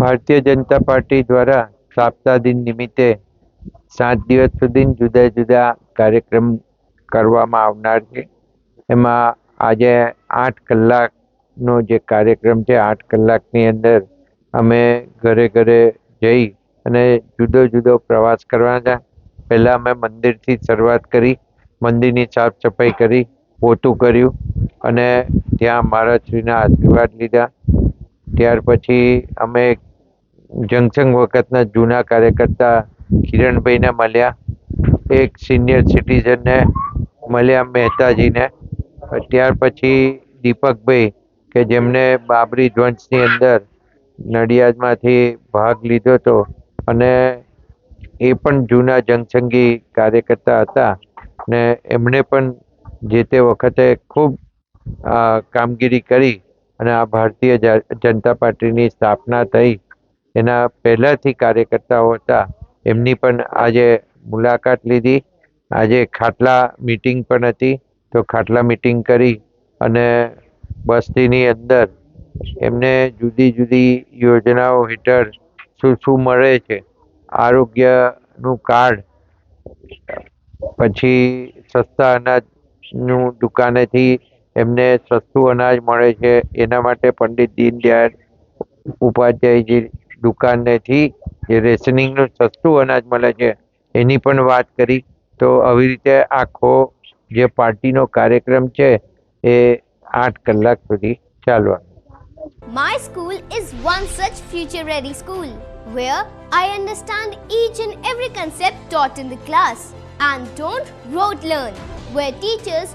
Bharatiya Janata party દ્વારા સ્થાપના દિન નિમિત્તે સાત દિવસ સુધી જુદા જુદા કાર્યક્રમ કરવામાં આવનાર છે. એમાં આજે આઠ કલાકનો જે કાર્યક્રમ છે, આઠ કલાકની અંદર અમે ઘરે ઘરે જઈ અને જુદો જુદો પ્રવાસ કરવાના પહેલાં અમે મંદિરથી શરૂઆત કરી, મંદિરની સાફ સફાઈ કરી, પોતું કર્યું અને ત્યાં મહારાજશ્રીના આશીર્વાદ લીધા. ત્યાર પછી અમે જંકશન વખતના જૂના કાર્યકર્તા કિરણભાઈને મળ્યા. એક સિનિયર સિટીઝનને મળ્યા મહેતાજીને. ત્યાર પછી દીપકભાઈ, કે જેમને બાબરી ધ્વંસની અંદર નડિયાદમાંથી ભાગ લીધો હતો અને એ પણ જૂના જનસંઘી કાર્યકર્તા હતા ને એમણે પણ જે તે વખતે ખૂબ કામગીરી કરી અને આ ભારતીય જનતા પાર્ટીની સ્થાપના થઈ. એના પહેલાંથી કાર્યકર્તાઓ હતા. એમની પણ આજે મુલાકાત લીધી. આજે ખાટલા મીટિંગ પણ હતી. તો ખાટલા મીટિંગ કરી અને બસ્તીની અંદર એમને જુદી જુદી યોજનાઓ હેઠળ શું શું મળે છે, આરોગ્યનું કાર્ડ, પછી સસ્તા અનાજનું દુકાનેથી એમને સસ્તું અનાજ મળે છે એના માટે પંડિત દીનદયાળ ઉપાધ્યાયજી દુકાનેથી જે રેશનિંગનું સસ્તું અનાજ મળે છે એની પણ વાત કરી તો આવી રીતે આખો જે પાર્ટીનો કાર્યક્રમ છે એ આઠ કલાક સુધી ચાલવાનો My school is one such future ready school where I understand each and every concept taught in the class and don't rote learn, where teachers